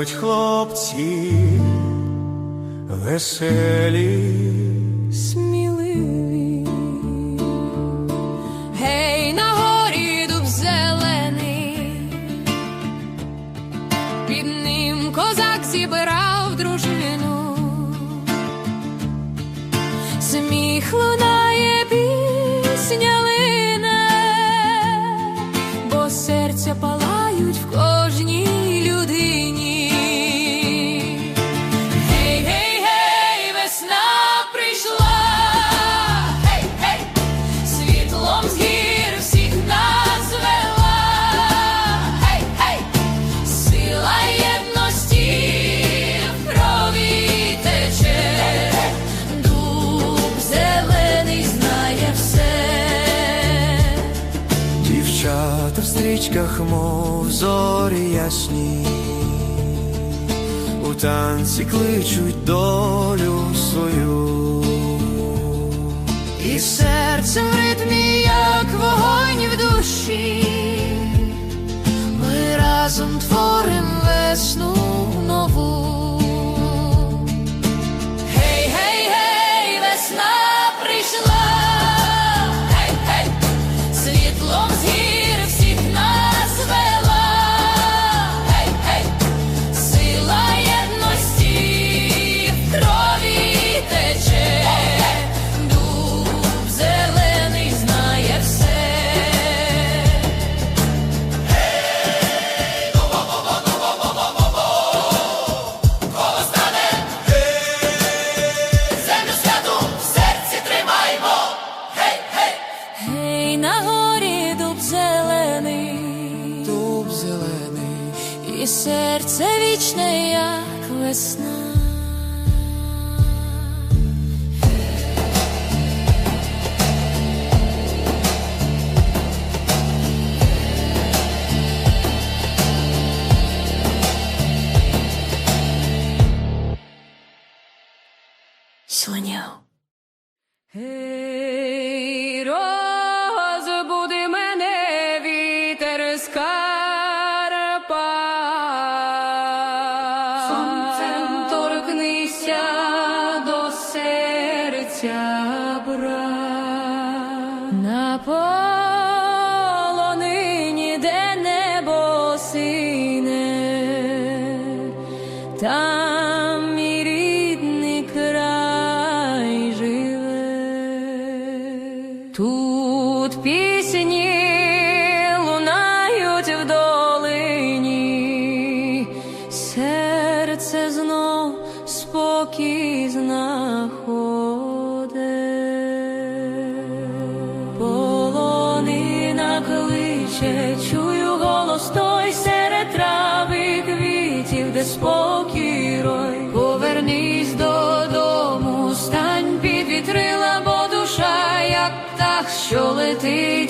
Грають хлопці веселі, сміливі, гей, на горі дуб зелений, під ним козак зібрав дружину, сміх луна. мов зорі ясні, у танці кличуть долю свою, і серце в ритмі, як вогонь в душі, ми разом творимо весну нову. was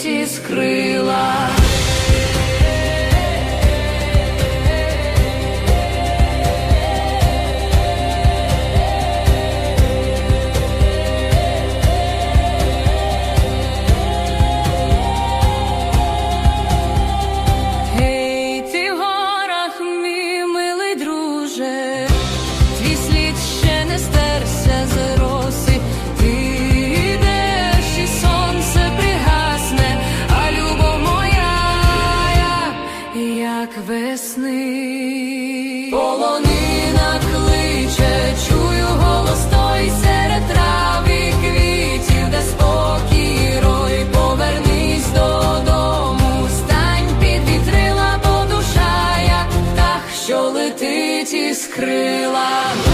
світі скрила. крила.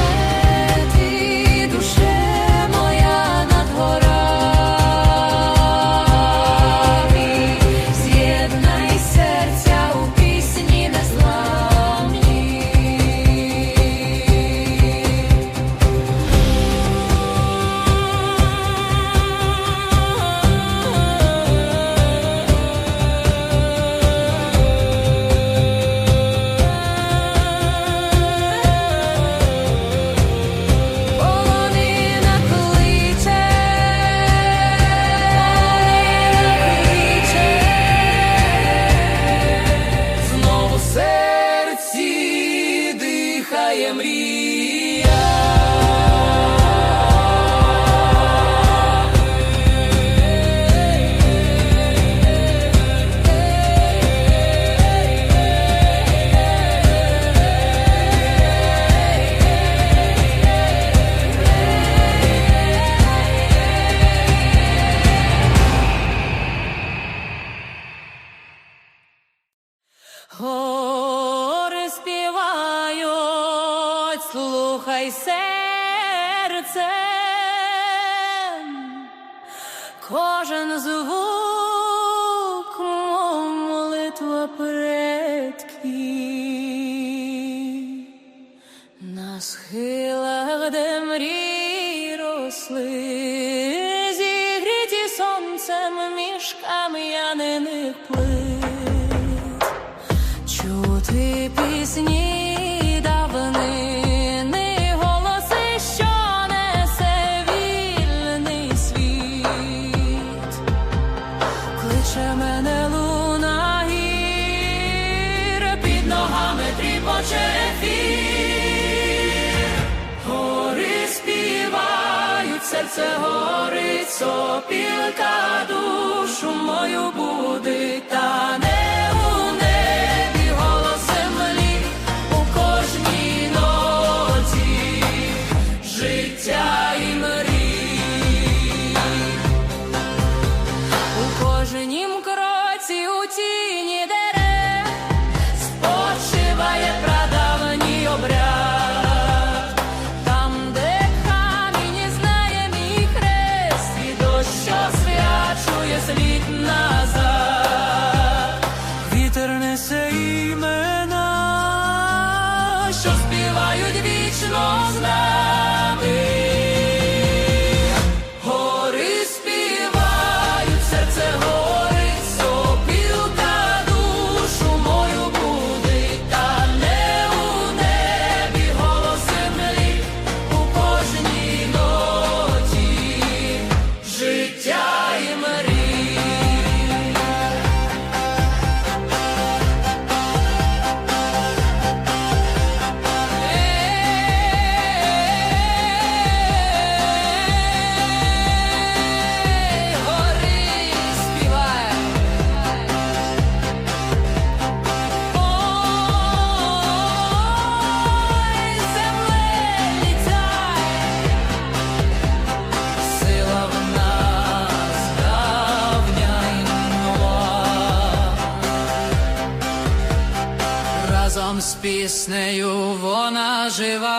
росли, зігріті сонцем між кам'яниних плит, чути пісні. разом з піснею вона жива.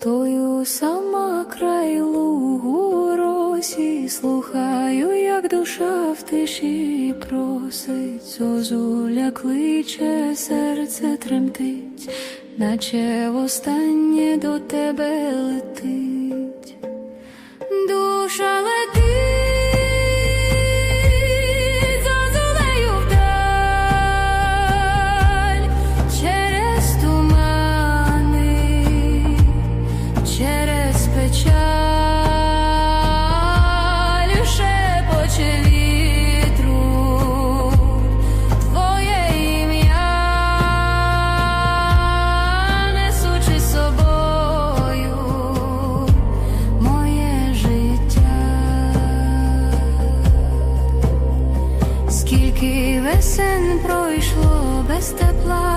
Стою сама край лугу росі, слухаю, як душа в тиші просить, Зозуля кличе, серце тремтить, наче востаннє до тебе летить, душа летить. пройшло без тепла.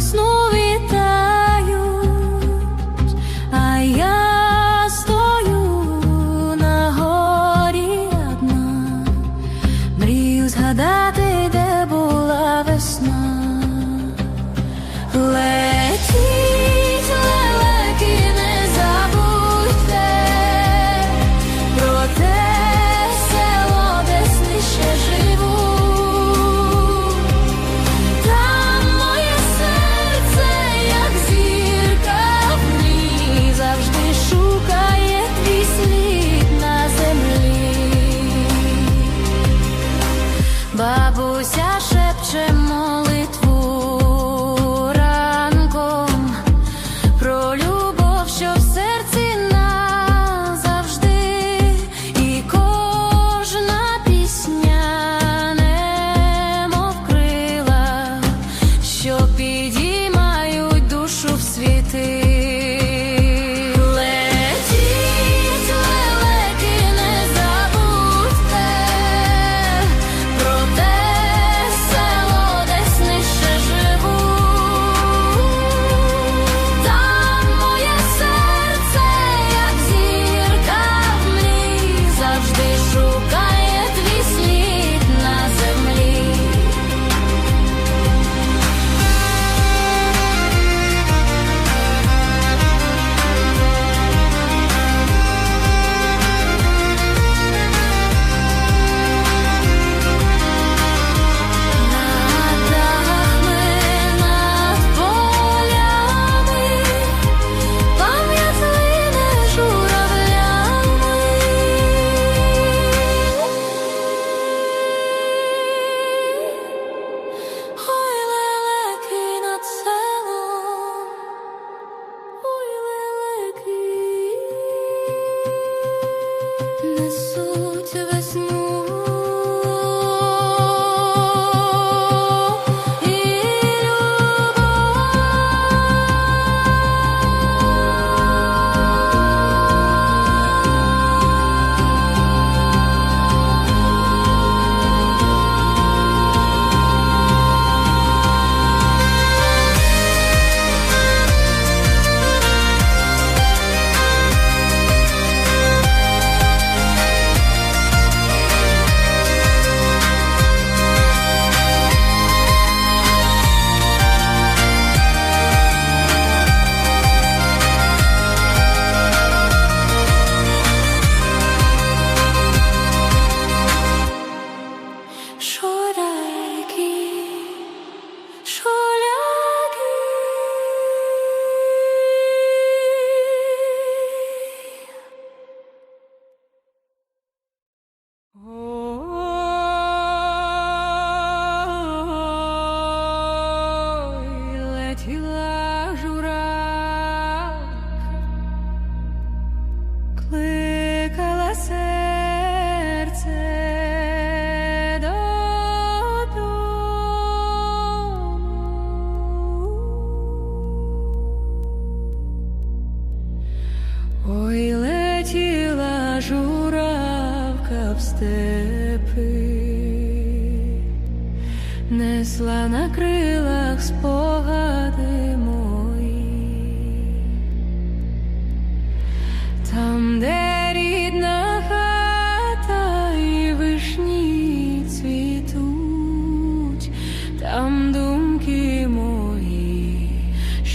snow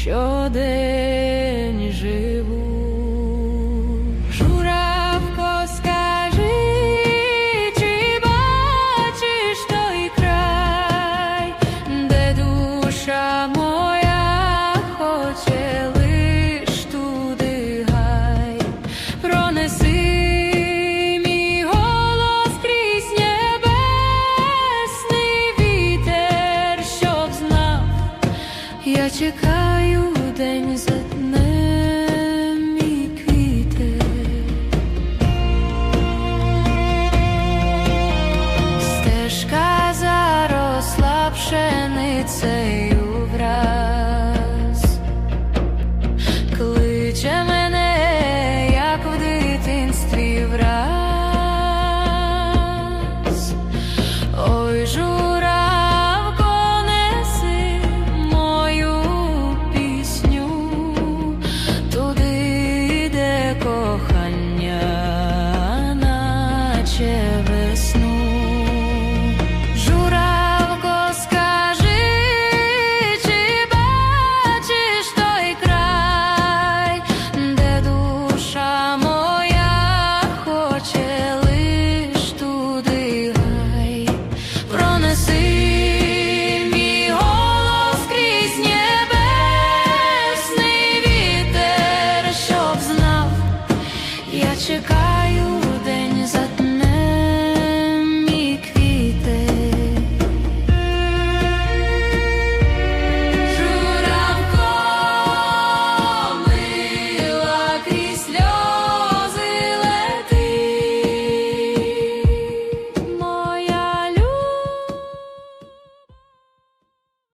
sure they